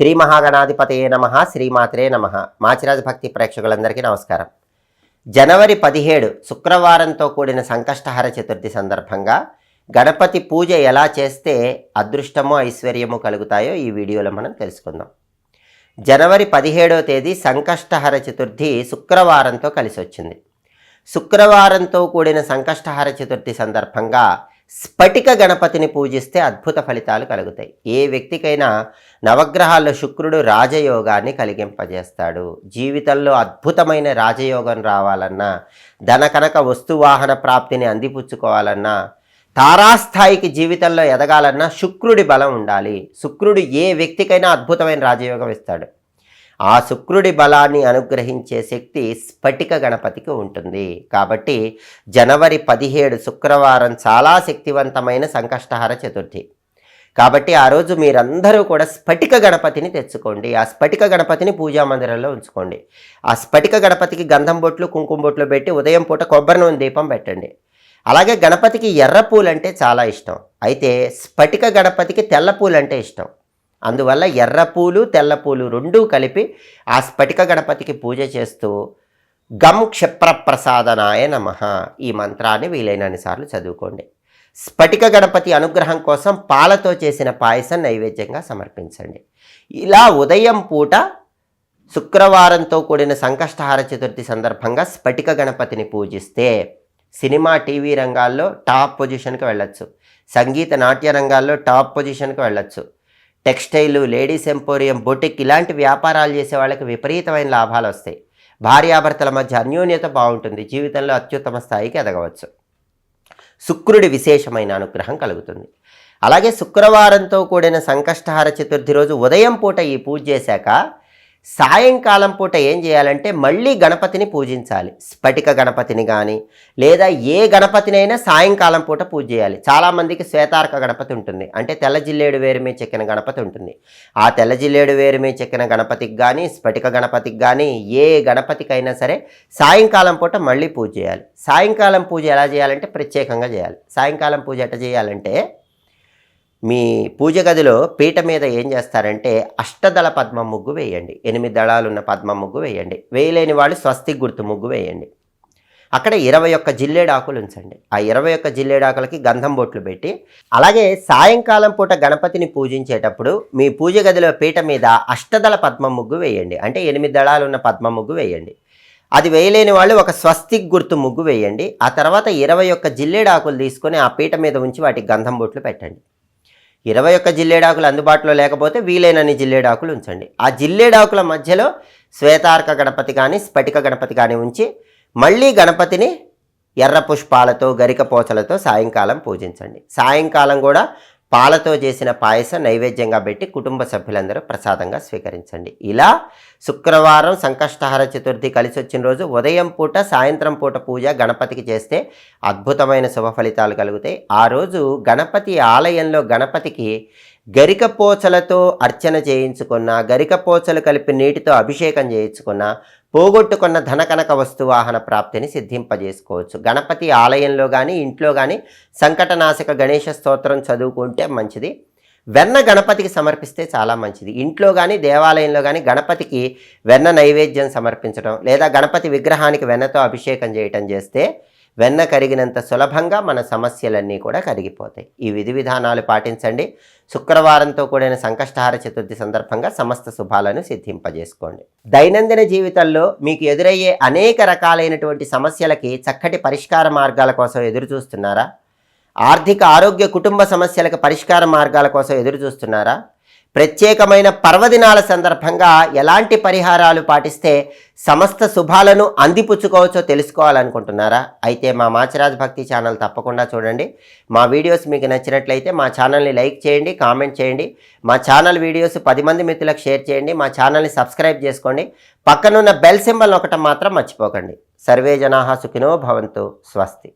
శ్రీ మహాగణాధిపతయే నమ శ్రీమాత్రే నమ. మాచిరాజ భక్తి ప్రేక్షకులందరికీ నమస్కారం. జనవరి పదిహేడు శుక్రవారంతో కూడిన సంకష్టహర చతుర్థి సందర్భంగా గణపతి పూజ ఎలా చేస్తే అదృష్టము ఐశ్వర్యము కలుగుతాయో ఈ వీడియోలో మనం తెలుసుకుందాం. జనవరి పదిహేడవ తేదీ సంకష్టహర చతుర్థి శుక్రవారంతో కలిసి వచ్చింది శుక్రవారంతో కూడిన సంకష్టహర చతుర్థి సందర్భంగా స్ఫటిక గణపతిని పూజిస్తే అద్భుత ఫలితాలు కలుగుతాయి. ఏ వ్యక్తికైనా నవగ్రహాల్లో శుక్రుడు రాజయోగాన్ని కలిగింపజేస్తాడు. జీవితంలో అద్భుతమైన రాజయోగం రావాలన్నా ధన కనక వస్తువాహన ప్రాప్తిని అందిపుచ్చుకోవాలన్నా తారాస్థాయికి జీవితంలో ఎదగాలన్నా శుక్రుడి బలం ఉండాలి. శుక్రుడు ఏ వ్యక్తికైనా అద్భుతమైన రాజయోగం ఇస్తాడు. ఆ శుక్రుడి బలాన్ని అనుగ్రహించే శక్తి స్ఫటిక గణపతికి ఉంటుంది. కాబట్టి జనవరి పదిహేడు శుక్రవారం చాలా శక్తివంతమైన సంకష్టహర చతుర్థి. కాబట్టి ఆ రోజు మీరందరూ కూడా స్ఫటిక గణపతిని తెచ్చుకోండి. ఆ స్ఫటిక గణపతిని పూజా మందిరంలో ఉంచుకోండి. ఆ స్ఫటిక గణపతికి గంధం బొట్లు కుంకుమ బొట్లు పెట్టి ఉదయం పూట కొబ్బరి నూనె దీపం పెట్టండి. అలాగే గణపతికి ఎర్ర పూలంటే అంటే చాలా ఇష్టం. అయితే స్ఫటిక గణపతికి తెల్ల పూలు అంటే ఇష్టం. అందువల్ల ఎర్ర పూలు తెల్ల పూలు రెండూ కలిపి ఆ స్ఫటిక గణపతికి పూజ చేస్తూ గం క్షిప్రప్రసాదనాయ నమ. ఈ మంత్రాన్ని వీలైనన్ని సార్లు చదువుకోండి. స్ఫటిక గణపతి అనుగ్రహం కోసం పాలతో చేసిన పాయసం నైవేద్యంగా సమర్పించండి. ఇలా ఉదయం పూట శుక్రవారంతో కూడిన సంకష్టహార చతుర్థి సందర్భంగా స్ఫటిక గణపతిని పూజిస్తే సినిమా టీవీ రంగాల్లో టాప్ పొజిషన్కి వెళ్ళొచ్చు. సంగీత నాట్య రంగాల్లో టాప్ పొజిషన్కి వెళ్ళొచ్చు. టెక్స్టైల్ లేడీస్ ఎంపోరియం బొటిక్ ఇలాంటి వ్యాపారాలు చేసే వాళ్ళకి విపరీతమైన లాభాలు వస్తాయి. భార్యాభర్తల మధ్య అన్యోన్యత బాగుంటుంది. జీవితంలో అత్యుత్తమ స్థాయికి ఎదగవచ్చు. శుక్రుడి విశేషమైన అనుగ్రహం కలుగుతుంది. అలాగే శుక్రవారంతో కూడిన సంకష్టహార చతుర్థి రోజు ఉదయం పూట ఈ పూజ చేశాక సాయంకాలం పూట ఏం చేయాలంటే మళ్ళీ గణపతిని పూజించాలి. స్ఫటిక గణపతిని కానీ లేదా ఏ గణపతినైనా సాయంకాలం పూట పూజ చేయాలి. చాలామందికి శ్వేతార్క గణపతి ఉంటుంది. అంటే తెల్ల జిల్లేడు వేరు చెక్కిన గణపతి ఉంటుంది. ఆ తెల్ల జిల్లేడు వేరుమే చెక్కిన గణపతికి కానీ స్ఫటిక గణపతికి కానీ ఏ గణపతికైనా సరే సాయంకాలం పూట మళ్ళీ పూజ చేయాలి. సాయంకాలం పూజ ఎలా చేయాలంటే ప్రత్యేకంగా చేయాలి. సాయంకాలం పూజ ఎట్లా చేయాలంటే మీ పూజ గదిలో పీట మీద ఏం చేస్తారంటే అష్టదళ పద్మ ముగ్గు వేయండి. ఎనిమిది దళాలు ఉన్న పద్మ ముగ్గు వేయండి. వేయలేని వాళ్ళు స్వస్తి గుర్తు ముగ్గు వేయండి. అక్కడ ఇరవై ఒక్క జిల్లేడాకులు ఉంచండి. ఆ ఇరవై ఒక్క జిల్లేడాకులకి గంధం బొట్లు పెట్టి అలాగే సాయంకాలం పూట గణపతిని పూజించేటప్పుడు మీ పూజ గదిలో పీట మీద అష్టదళ పద్మ ముగ్గు వేయండి. అంటే ఎనిమిది దళాలు ఉన్న పద్మ ముగ్గు వేయండి. అది వేయలేని వాళ్ళు ఒక స్వస్తిక్ గుర్తు ముగ్గు వేయండి. ఆ తర్వాత ఇరవై ఒక్క జిల్లేడాకులు తీసుకొని ఆ పీట మీద ఉంచి వాటికి గంధం బొట్లు పెట్టండి. ఇరవై ఒక్క జిల్లేడాకులు అందుబాటులో లేకపోతే వీలైనన్ని జిల్లేడాకులు ఉంచండి. ఆ జిల్లేడాకుల మధ్యలో శ్వేతార్క గణపతి కానీ స్ఫటిక గణపతి కానీ ఉంచి మళ్ళీ గణపతిని ఎర్ర పుష్పాలతో గరిక పోచలతో సాయంకాలం పూజించండి. సాయంకాలం కూడా పాలతో చేసిన పాయసం నైవేద్యంగా పెట్టి కుటుంబ సభ్యులందరూ ప్రసాదంగా స్వీకరించండి. ఇలా శుక్రవారం సంకష్టహర చతుర్థి కలిసి వచ్చిన రోజు ఉదయం పూట సాయంత్రం పూట పూజ గణపతికి చేస్తే అద్భుతమైన శుభ ఫలితాలు కలుగుతాయి. ఆ రోజు గణపతి ఆలయంలో గణపతికి గరికపోచలతో అర్చన చేయించుకున్న గరికపోచలు కలిపి నీటితో అభిషేకం చేయించుకున్న పోగొట్టుకున్న ధనకనక వస్తువాహన ప్రాప్తిని సిద్ధింపజేసుకోవచ్చు. గణపతి ఆలయంలో కానీ ఇంట్లో కానీ సంకటనాశక గణేష స్తోత్రం చదువుకుంటే మంచిది. వెన్న గణపతికి సమర్పిస్తే చాలా మంచిది. ఇంట్లో కానీ దేవాలయంలో కానీ గణపతికి వెన్న నైవేద్యం సమర్పించడం లేదా గణపతి విగ్రహానికి వెన్నతో అభిషేకం చేయటం చేస్తే వెన్న కరిగినంత సులభంగా మన సమస్యలన్నీ కూడా కరిగిపోతాయి. ఈ విధి విధానాలు పాటించండి. శుక్రవారంతో కూడిన సంకష్టహార చతుర్థి సందర్భంగా సమస్త శుభాలను సిద్ధింపజేసుకోండి. దైనందిన జీవితంలో మీకు ఎదురయ్యే అనేక రకాలైనటువంటి సమస్యలకి చక్కటి పరిష్కార మార్గాల కోసం ఎదురు చూస్తున్నారా? ఆర్థిక ఆరోగ్య కుటుంబ సమస్యలకు పరిష్కార మార్గాల కోసం ఎదురు చూస్తున్నారా? ప్రత్యేకమైన పర్వదినాల సందర్భంగా ఎలాంటి పరిహారాలు పాటిస్తే సమస్త శుభాలను అందిపుచ్చుకోవచ్చో తెలుసుకోవాలనుకుంటున్నారా? అయితే మా మాచరాజ్ భక్తి ఛానల్ తప్పకుండా చూడండి. మా వీడియోస్ మీకు నచ్చినట్లయితే మా ఛానల్ని లైక్ చేయండి కామెంట్ చేయండి. మా ఛానల్ వీడియోస్ పది మంది మిత్రులకు షేర్ చేయండి. మా ఛానల్ని సబ్స్క్రైబ్ చేసుకోండి. పక్కనున్న బెల్ సింబల్ ఒకటం మాత్రం మర్చిపోకండి. సర్వే జనాహా సుఖినో భవంతు స్వస్తి.